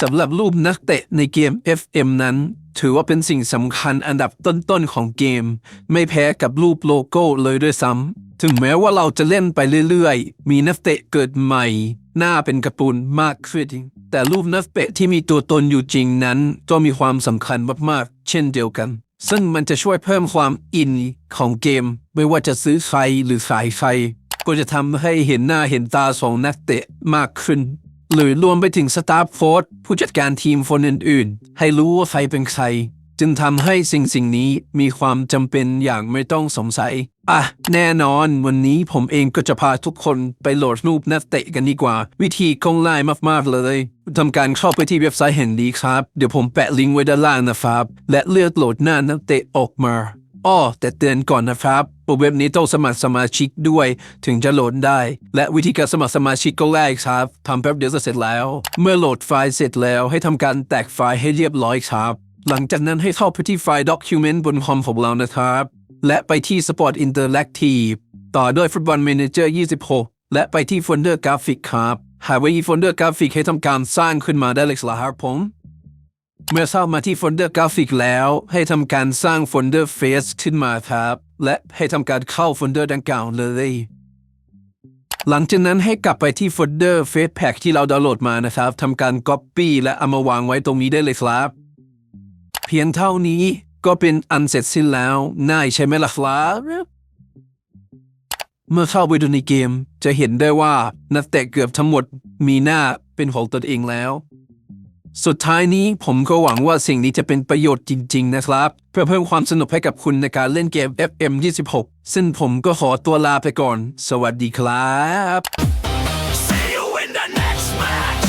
สำหรับรูปนักเตะในเกม FM นั้น ถือว่าเป็นสิ่งสำคัญอันดับต้นๆของเกม ไม่แพ้กับรูปโลโก้เลยด้วยซ้ำถึงแม้ว่าเราจะเล่นไปเรื่อยๆ มีนักเตะเกิดใหม่ หน้าเป็นกร์ตูนมากขึ้นแต่รูปนักเตะที่มีตัวตนอยู่จริงนั้นก็มีความสำคัญมากๆ เช่นเดียวกัน ซึ่งมันจะช่วยเพิ่มความอินของเกม ไม่ว่าจะซื้อใครหรือขายใครก็จะทำให้เห็นหน้าเห็นตาของนักเตะมากขึ้น หรือรวมไปถึงสตาฟโค้ชผู้จัดการทีมคนอื่นๆ ให้รู้ว่าใครเป็นใคร จึงทำให้สิ่งสิ่งนี้มีความจำเป็นอย่างไม่ต้องสงสัย อะ แน่นอนวันนี้ผมเองก็จะพาทุกคนไปโหลดรูปนักเตะกันดีกว่า วิธีคงง่ายมากๆเลยทำการเข้าไปที่เว็บไซต์แห่งนี้ครับ เดี๋ยวผมแปะลิงก์ไว้ด้านล่างนะครับ และเลือกโหลดหน้านักเตะออกมาอ้อแต่เตือนก่อนนะครับ เว็บนี้ต้องสมัครสมาชิกด้วยถึงจะโหลดได้ และวิธีการสมัครสมาชิกก็ง่ายครับทำแป๊บเดียวจะเสร็จแล้ว เมื่อโหลดไฟล์เสร็จแล้วให้ทำการแตกไฟล์ให้เรียบร้อยครับ หลังจากนั้นให้เข้าไปที่ไฟล์ Document บนคอมของเรานะครับ และไปที่ Sport Interactive ต่อด้วย Football Manager 26 และไปที่โฟลเดอร์กราฟิกครับหากไว้ที่โฟลเดอร์กราฟิกให้ทำการสร้างขึ้นมาได้เลยครับผมเมื่อเข้ามาที่โฟลเดอร์กราฟิกแล้ว ให้ทำการสร้างโฟลเดอร์เฟซขึ้นมาครับ และให้ทำการเข้าโฟลเดอร์ดังกล่าวเลย หลังจากนั้นให้กลับไปที่โฟลเดอร์เฟซแพ็กที่เราดาวน์โหลดมานะครับทำการ Copy และเอามาวางไว้ตรงนี้ได้เลยครับ เพียงเท่านี้ก็เป็นอันเสร็จสิ้นแล้วง่ายใช่ไหมล่ะครับเมื่อเข้าไปดูในเกม จะเห็นได้ว่านักเตะเกือบทั้งหมดมีหน้าเป็นของตนเองแล้ว สุดท้ายนี้ผมก็หวังว่าสิ่งนี้จะเป็นประโยชน์จริง ๆ นะครับ เพื่อเพิ่มความสนุกให้กับคุณในการเล่นเกม FM 26ซึ่งผมก็ขอตัวลาไปก่อน สวัสดีครับ See you in the next match